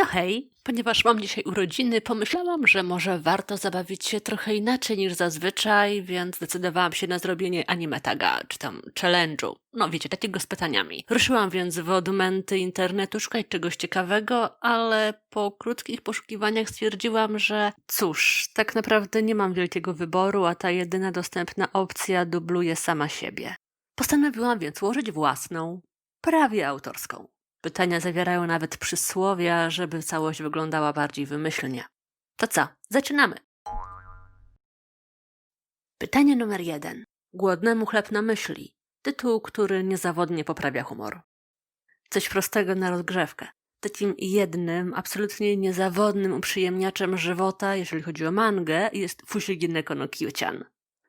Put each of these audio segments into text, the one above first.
No hej, ponieważ mam dzisiaj urodziny, pomyślałam, że może warto zabawić się trochę inaczej niż zazwyczaj, więc zdecydowałam się na zrobienie anime taga, czy tam challenge'u. No wiecie, takiego z pytaniami. Ruszyłam więc w odumenty internetu szukać czegoś ciekawego, ale po krótkich poszukiwaniach stwierdziłam, że cóż, tak naprawdę nie mam wielkiego wyboru, a ta jedyna dostępna opcja dubluje sama siebie. Postanowiłam więc ułożyć własną, prawie autorską. Pytania zawierają nawet przysłowia, żeby całość wyglądała bardziej wymyślnie. To co, zaczynamy. Pytanie numer jeden. Głodnemu chleb na myśli. Tytuł, który niezawodnie poprawia humor. Coś prostego na rozgrzewkę. Takim jednym, absolutnie niezawodnym uprzyjemniaczem żywota, jeżeli chodzi o mangę, jest Fushigine no.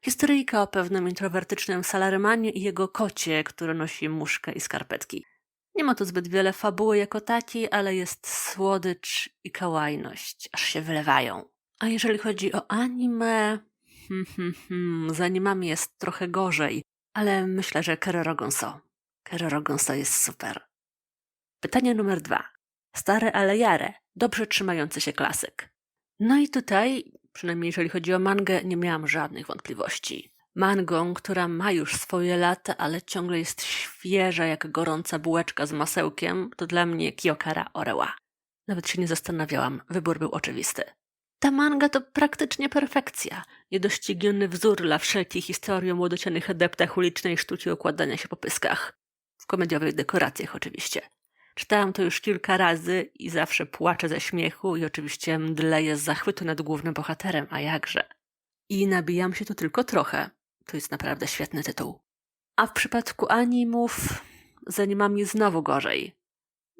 Historyjka o pewnym introwertycznym salarymanie i jego kocie, który nosi muszkę i skarpetki. Nie ma tu zbyt wiele fabuły jako takiej, ale jest słodycz i kałajność, aż się wylewają. A jeżeli chodzi o anime, hmm, hmm, hmm, z animami jest trochę gorzej, ale myślę, że Keroro Gonso. Keroro Gonso jest super. Pytanie numer dwa. Stare ale jare, dobrze trzymający się klasyk. No i tutaj, przynajmniej jeżeli chodzi o mangę, nie miałam żadnych wątpliwości. Mangą, która ma już swoje lata, ale ciągle jest świeża jak gorąca bułeczka z masełkiem, to dla mnie Kyokara Orewa. Nawet się nie zastanawiałam, wybór był oczywisty. Ta manga to praktycznie perfekcja. Niedościgniony wzór dla wszelkich historii o młodocianych adeptach ulicznej sztuki układania się po pyskach. W komediowych dekoracjach oczywiście. Czytałam to już kilka razy i zawsze płaczę ze śmiechu i oczywiście mdleję z zachwytu nad głównym bohaterem, a jakże. I nabijam się tu tylko trochę. To jest naprawdę świetny tytuł. A w przypadku animów z animami znowu gorzej.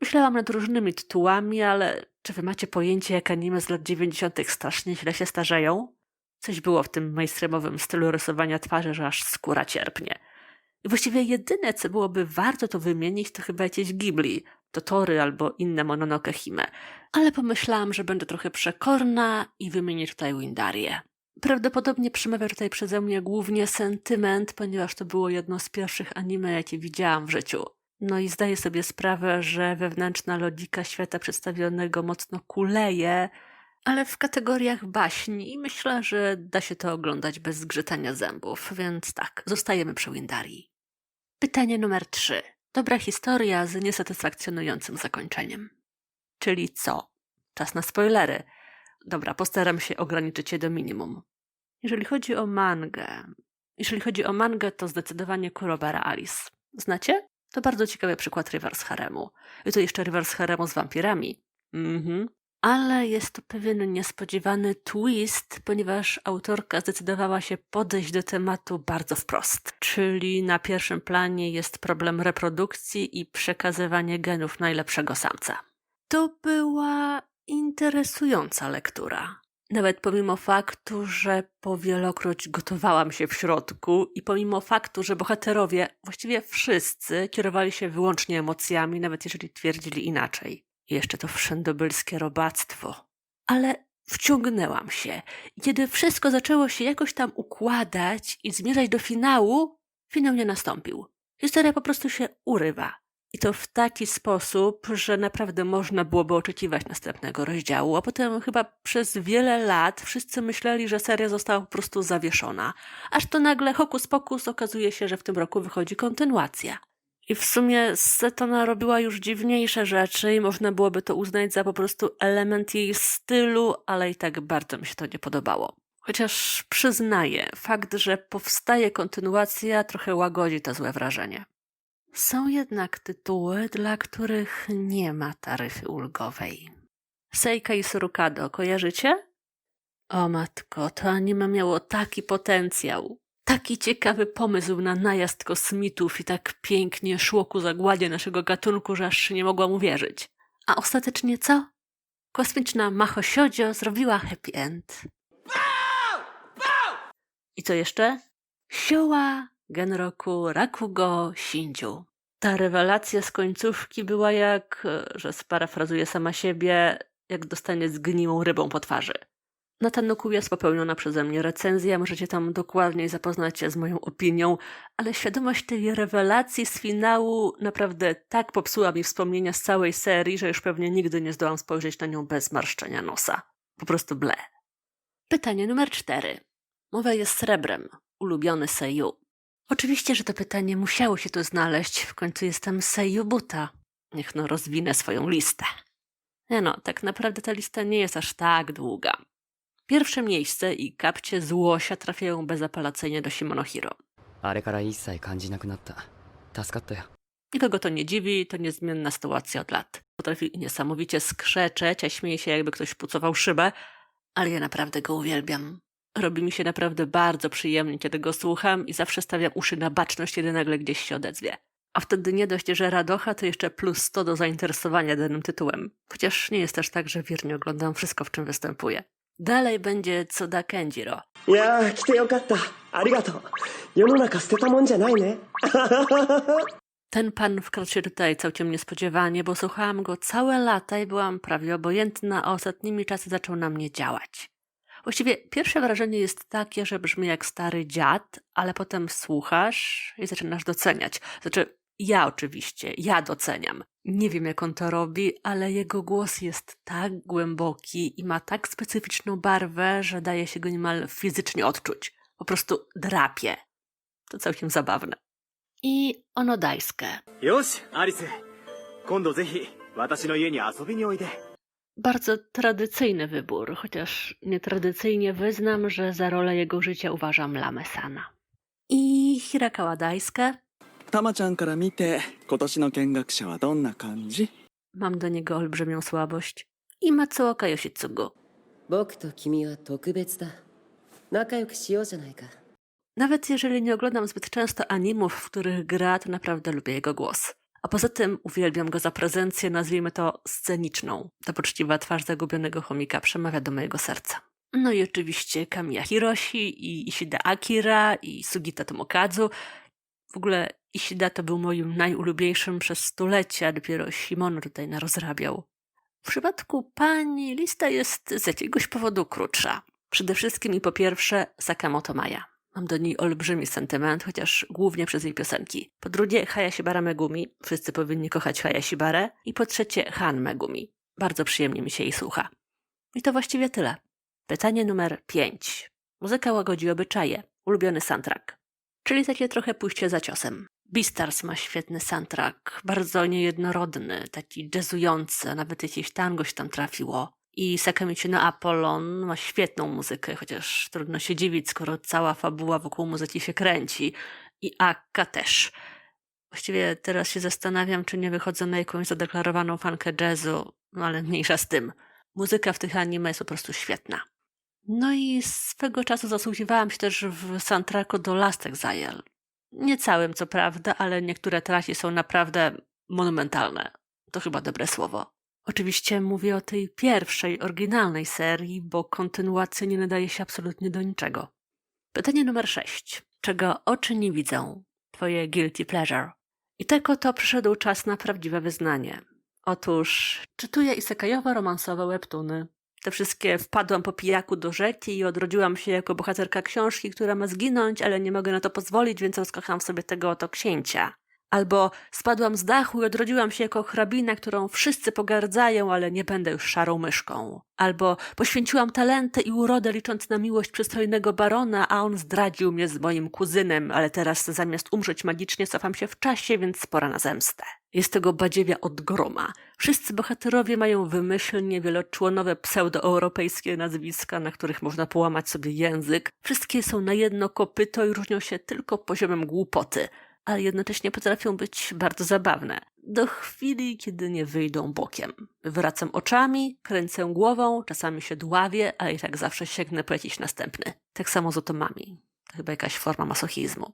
Myślałam nad różnymi tytułami, ale czy wy macie pojęcie, jak anime z lat 90. strasznie źle się starzeją? Coś było w tym mainstreamowym stylu rysowania twarzy, że aż skóra cierpnie. I właściwie jedyne, co byłoby warto to wymienić, to chyba jakieś Ghibli, Totory albo inne Mononoke Hime. Ale pomyślałam, że będę trochę przekorna i wymienię tutaj Windarię. Prawdopodobnie przemawia tutaj przeze mnie głównie sentyment, ponieważ to było jedno z pierwszych anime, jakie widziałam w życiu. No i zdaję sobie sprawę, że wewnętrzna logika świata przedstawionego mocno kuleje, ale w kategoriach baśni i myślę, że da się to oglądać bez zgrzytania zębów, więc tak, zostajemy przy Windarii. Pytanie numer 3. Dobra historia z niesatysfakcjonującym zakończeniem. Czyli co? Czas na spoilery. Dobra, postaram się ograniczyć je do minimum. Jeżeli chodzi o mangę, jeżeli chodzi o mangę, to zdecydowanie Kurobara Alice. Znacie? To bardzo ciekawy przykład reverse haremu. I to jeszcze reverse haremu z wampirami. Mhm. Ale jest to pewien niespodziewany twist, ponieważ autorka zdecydowała się podejść do tematu bardzo wprost. Czyli na pierwszym planie jest problem reprodukcji i przekazywanie genów najlepszego samca. To była interesująca lektura. Nawet pomimo faktu, że powielokroć gotowałam się w środku i pomimo faktu, że bohaterowie, właściwie wszyscy, kierowali się wyłącznie emocjami, nawet jeżeli twierdzili inaczej. I jeszcze to wszędobylskie robactwo. Ale wciągnęłam się. I kiedy wszystko zaczęło się jakoś tam układać i zmierzać do finału, finał nie nastąpił. Historia po prostu się urywa. I to w taki sposób, że naprawdę można byłoby oczekiwać następnego rozdziału, a potem chyba przez wiele lat wszyscy myśleli, że seria została po prostu zawieszona. Aż to nagle hokus pokus okazuje się, że w tym roku wychodzi kontynuacja. I w sumie Setona robiła już dziwniejsze rzeczy i można byłoby to uznać za po prostu element jej stylu, ale i tak bardzo mi się to nie podobało. Chociaż przyznaję, fakt, że powstaje kontynuacja trochę łagodzi to złe wrażenie. Są jednak tytuły, dla których nie ma taryfy ulgowej. Seika i Surukado, kojarzycie? O matko, to anime miało taki potencjał. Taki ciekawy pomysł na najazd kosmitów i tak pięknie szło ku zagładzie naszego gatunku, że aż nie mogłam uwierzyć. A ostatecznie co? Kosmiczna Macho Siodzio zrobiła happy end. I co jeszcze? Sioła Genroku Rakugo Shinju. Ta rewelacja z końcówki była jak, że sparafrazuję sama siebie, jak dostanie zgniłą rybą po twarzy. Na Tanoku jest popełniona przeze mnie recenzja, możecie tam dokładniej zapoznać się z moją opinią, ale świadomość tej rewelacji z finału naprawdę tak popsuła mi wspomnienia z całej serii, że już pewnie nigdy nie zdołam spojrzeć na nią bez marszczenia nosa. Po prostu ble. Pytanie numer cztery. Mowa jest srebrem. Ulubiony Seiyu. Oczywiście, że to pytanie musiało się tu znaleźć, w końcu jestem Seiyubuta. Niech no rozwinę swoją listę. Nie no, tak naprawdę ta lista nie jest aż tak długa. Pierwsze miejsce i kapcie z łosia trafiają bezapelacyjnie do Shimonohiro. Nikogo to nie dziwi, to niezmienna sytuacja od lat. Potrafi niesamowicie skrzeczeć, a śmieje się jakby ktoś pucował szybę, ale ja naprawdę go uwielbiam. Robi mi się naprawdę bardzo przyjemnie, kiedy go słucham i zawsze stawiam uszy na baczność, kiedy nagle gdzieś się odezwie. A wtedy nie dość, że radocha, to jeszcze plus 100 do zainteresowania danym tytułem. Chociaż nie jest też tak, że wiernie oglądam wszystko, w czym występuje. Dalej będzie Coda Kenjiro. Ja, kite yokatta. Arigato. Yononaka steta mon ne. Ten pan wkradł się tutaj całkiem niespodziewanie, bo słuchałam go całe lata i byłam prawie obojętna, a ostatnimi czasy zaczął na mnie działać. Właściwie pierwsze wrażenie jest takie, że brzmi jak stary dziad, ale potem słuchasz i zaczynasz doceniać. Znaczy, ja oczywiście, ja doceniam. Nie wiem, jak on to robi, ale jego głos jest tak głęboki i ma tak specyficzną barwę, że daje się go niemal fizycznie odczuć. Po prostu drapie. To całkiem zabawne. I Onodajskie. よしアリス今度ぜひ私の家に遊びにおいで Bardzo tradycyjny wybór, chociaż nietradycyjnie wyznam, że za rolę jego życia uważam Lamesana. I Hirakawa Daisuke. たまちゃんから見て今年の見学者はどんな感じ Mam do niego olbrzymią słabość. I Matsuoka Yoshitsugu. 僕と君は特別だ仲良くしようじゃないか Nawet jeżeli nie oglądam zbyt często animów, w których gra, to naprawdę lubię jego głos. A poza tym uwielbiam go za prezencję, nazwijmy to sceniczną. Ta poczciwa twarz zagubionego chomika przemawia do mojego serca. No i oczywiście Kamiya Hiroshi i Ishida Akira i Sugita Tomokazu. W ogóle Ishida to był moim najulubieńszym przez stulecia, dopiero Shimono tutaj narozrabiał. W przypadku pani lista jest z jakiegoś powodu krótsza. Przede wszystkim i po pierwsze Sakamoto Maja. Mam do niej olbrzymi sentyment, chociaż głównie przez jej piosenki. Po drugie Hayashibara Megumi, wszyscy powinni kochać Hayashibarę. I po trzecie Han Megumi. Bardzo przyjemnie mi się jej słucha. I to właściwie tyle. Pytanie numer 5. Muzyka łagodzi obyczaje. Ulubiony soundtrack. Czyli takie trochę pójście za ciosem. Beastars ma świetny soundtrack, bardzo niejednorodny, taki jazzujący, nawet jakieś tango się tam trafiło. I Sakamichi no Apollon ma świetną muzykę, chociaż trudno się dziwić, skoro cała fabuła wokół muzyki się kręci. I Akka też. Właściwie teraz się zastanawiam, czy nie wychodzę na jakąś zadeklarowaną fankę jazzu, no ale mniejsza z tym. Muzyka w tych anime jest po prostu świetna. No i swego czasu zasłuchiwałam się też w soundtracku do Last Exile. Nie całym, co prawda, ale niektóre traki są naprawdę monumentalne. To chyba dobre słowo. Oczywiście mówię o tej pierwszej, oryginalnej serii, bo kontynuacja nie nadaje się absolutnie do niczego. Pytanie numer 6. Czego oczy nie widzą? Twoje guilty pleasure. I tak oto przyszedł czas na prawdziwe wyznanie. Otóż czytuję isekajowe romansowe webtuny. Te wszystkie wpadłam po pijaku do rzeki i odrodziłam się jako bohaterka książki, która ma zginąć, ale nie mogę na to pozwolić, więc rozkocham sobie tego oto księcia. Albo spadłam z dachu i odrodziłam się jako hrabina, którą wszyscy pogardzają, ale nie będę już szarą myszką. Albo poświęciłam talenty i urodę licząc na miłość przystojnego barona, a on zdradził mnie z moim kuzynem, ale teraz zamiast umrzeć magicznie cofam się w czasie, więc pora na zemstę. Jest tego badziewia od groma. Wszyscy bohaterowie mają wymyślnie wieloczłonowe pseudoeuropejskie nazwiska, na których można połamać sobie język. Wszystkie są na jedno kopyto i różnią się tylko poziomem głupoty ale jednocześnie potrafią być bardzo zabawne. Do chwili, kiedy nie wyjdą bokiem. Wracam oczami, kręcę głową, czasami się dławię, ale i tak zawsze sięgnę po jakiś następny. Tak samo z otomami. To chyba jakaś forma masochizmu.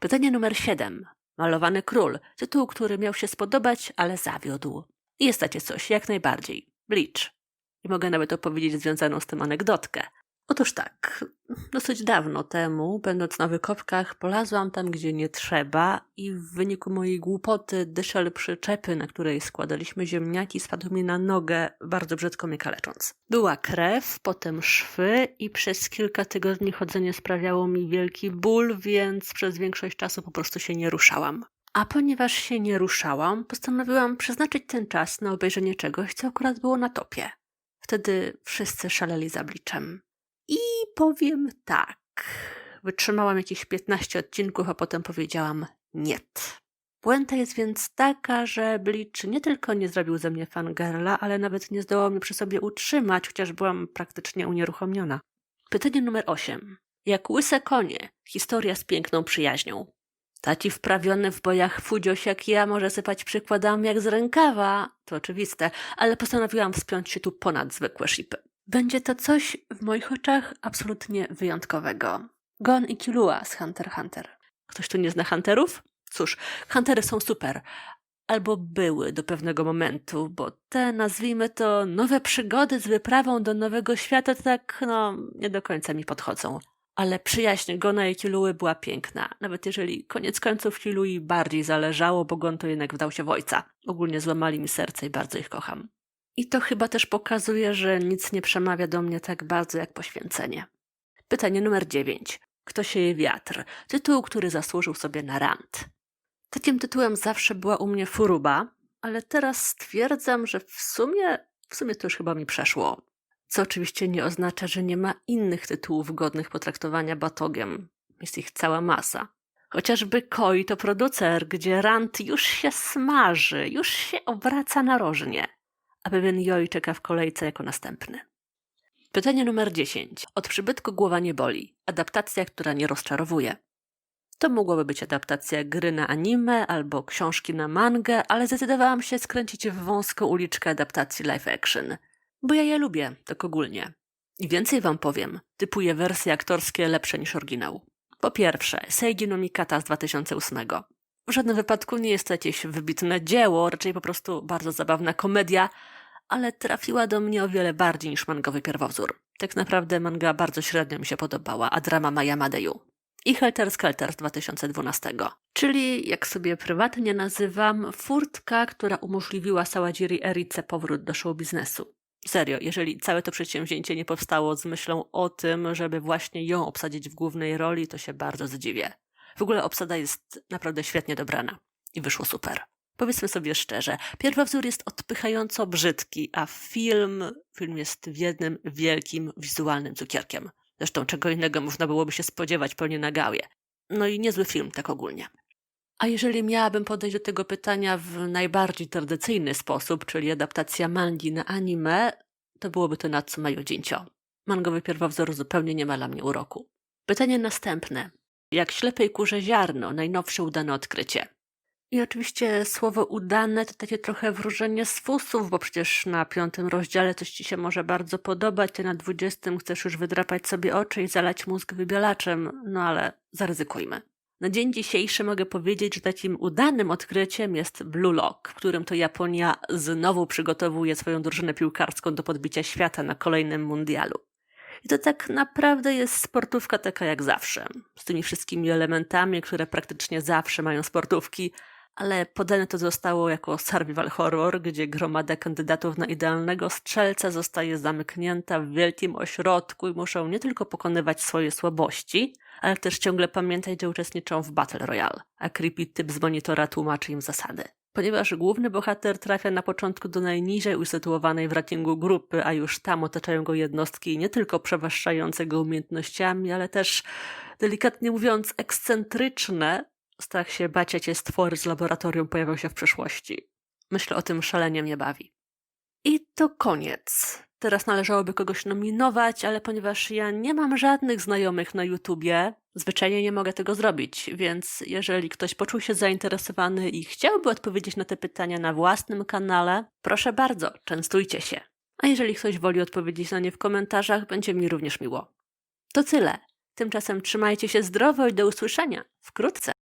Pytanie numer 7. Malowany król. Tytuł, który miał się spodobać, ale zawiódł. Jest takie coś, jak najbardziej. Bleach. I mogę nawet opowiedzieć związaną z tym anegdotkę. Otóż tak, dosyć dawno temu, będąc na wykopkach, polazłam tam, gdzie nie trzeba i w wyniku mojej głupoty dyszel przyczepy, na której składaliśmy ziemniaki, spadł mi na nogę, bardzo brzydko mnie kalecząc. Była krew, potem szwy i przez kilka tygodni chodzenie sprawiało mi wielki ból, więc przez większość czasu po prostu się nie ruszałam. A ponieważ się nie ruszałam, postanowiłam przeznaczyć ten czas na obejrzenie czegoś, co akurat było na topie. Wtedy wszyscy szaleli za bliczem. Powiem tak. Wytrzymałam jakieś 15 odcinków, a potem powiedziałam niet. Puenta jest więc taka, że Bleach nie tylko nie zrobił ze mnie fangirla, ale nawet nie zdołał mnie przy sobie utrzymać, chociaż byłam praktycznie unieruchomiona. Pytanie numer 8. Jak łyse konie, historia z piękną przyjaźnią. Taci wprawiony w bojach fudzios jak ja może sypać przykładami jak z rękawa, to oczywiste, ale postanowiłam wspiąć się tu ponad zwykłe shipy. Będzie to coś w moich oczach absolutnie wyjątkowego. Gon i Killua z Hunter x Hunter. Ktoś tu nie zna Hunterów? Cóż, Huntery są super. Albo były do pewnego momentu, bo te, nazwijmy to, nowe przygody z wyprawą do nowego świata tak, no, nie do końca mi podchodzą. Ale przyjaźń Gona i Killuły była piękna, nawet jeżeli koniec końców Killui bardziej zależało, bo Gon to jednak wdał się w ojca. Ogólnie złamali mi serce i bardzo ich kocham. I to chyba też pokazuje, że nic nie przemawia do mnie tak bardzo jak poświęcenie. Pytanie numer 9. Kto sieje wiatr? Tytuł, który zasłużył sobie na rant. Takim tytułem zawsze była u mnie Furuba, ale teraz stwierdzam, że w sumie, w sumie to już chyba mi przeszło. Co oczywiście nie oznacza, że nie ma innych tytułów godnych potraktowania batogiem. Jest ich cała masa. Chociażby Koi to producer, gdzie rant już się smaży, już się obraca narożnie a pewien Joj czeka w kolejce jako następny. Pytanie numer 10. Od przybytku głowa nie boli. Adaptacja, która nie rozczarowuje. To mogłaby być adaptacja gry na anime albo książki na mangę, ale zdecydowałam się skręcić w wąską uliczkę adaptacji live action. Bo ja je lubię, tak ogólnie. I więcej wam powiem. Typuję wersje aktorskie lepsze niż oryginał. Po pierwsze, Seiji no Mikata z 2008. W żadnym wypadku nie jest to jakieś wybitne dzieło, raczej po prostu bardzo zabawna komedia, ale trafiła do mnie o wiele bardziej niż mangowy pierwowzór. Tak naprawdę manga bardzo średnio mi się podobała, a drama Maja Madeju. I Helter Skelter z 2012, czyli, jak sobie prywatnie nazywam, furtka, która umożliwiła Sawajiri Erice powrót do show biznesu. Serio, jeżeli całe to przedsięwzięcie nie powstało z myślą o tym, żeby właśnie ją obsadzić w głównej roli, to się bardzo zdziwię. W ogóle obsada jest naprawdę świetnie dobrana i wyszło super. Powiedzmy sobie szczerze, pierwowzór jest odpychająco brzydki, a film, film jest jednym wielkim wizualnym cukierkiem. Zresztą czego innego można byłoby się spodziewać pewnie na gałie. No i niezły film, tak ogólnie. A jeżeli miałabym podejść do tego pytania w najbardziej tradycyjny sposób, czyli adaptacja mangi na anime, to byłoby to Natsume Yojincio. Mangowy pierwowzór zupełnie nie ma dla mnie uroku. Pytanie następne. Jak ślepej kurze ziarno, najnowsze udane odkrycie. I oczywiście słowo udane to takie trochę wróżenie z fusów, bo przecież na piątym rozdziale coś ci się może bardzo podobać, a na dwudziestym chcesz już wydrapać sobie oczy i zalać mózg wybielaczem, no ale zaryzykujmy. Na dzień dzisiejszy mogę powiedzieć, że takim udanym odkryciem jest Blue Lock, w którym to Japonia znowu przygotowuje swoją drużynę piłkarską do podbicia świata na kolejnym mundialu. I to tak naprawdę jest sportówka taka jak zawsze, z tymi wszystkimi elementami, które praktycznie zawsze mają sportówki, ale podane to zostało jako survival horror, gdzie gromada kandydatów na idealnego strzelca zostaje zamknięta w wielkim ośrodku i muszą nie tylko pokonywać swoje słabości, ale też ciągle pamiętać, że uczestniczą w Battle Royale, a creepy typ z monitora tłumaczy im zasady. Ponieważ główny bohater trafia na początku do najniżej usytuowanej w rankingu grupy, a już tam otaczają go jednostki nie tylko przewyższające go umiejętnościami, ale też, delikatnie mówiąc, ekscentryczne, strach się bać, jakie stwory z laboratorium pojawią się w przyszłości. Myślę o tym szalenie mnie bawi. I to koniec. Teraz należałoby kogoś nominować, ale ponieważ ja nie mam żadnych znajomych na YouTubie, zwyczajnie nie mogę tego zrobić, więc jeżeli ktoś poczuł się zainteresowany i chciałby odpowiedzieć na te pytania na własnym kanale, proszę bardzo, częstujcie się. A jeżeli ktoś woli odpowiedzieć na nie w komentarzach, będzie mi również miło. To tyle. Tymczasem trzymajcie się zdrowo i do usłyszenia wkrótce.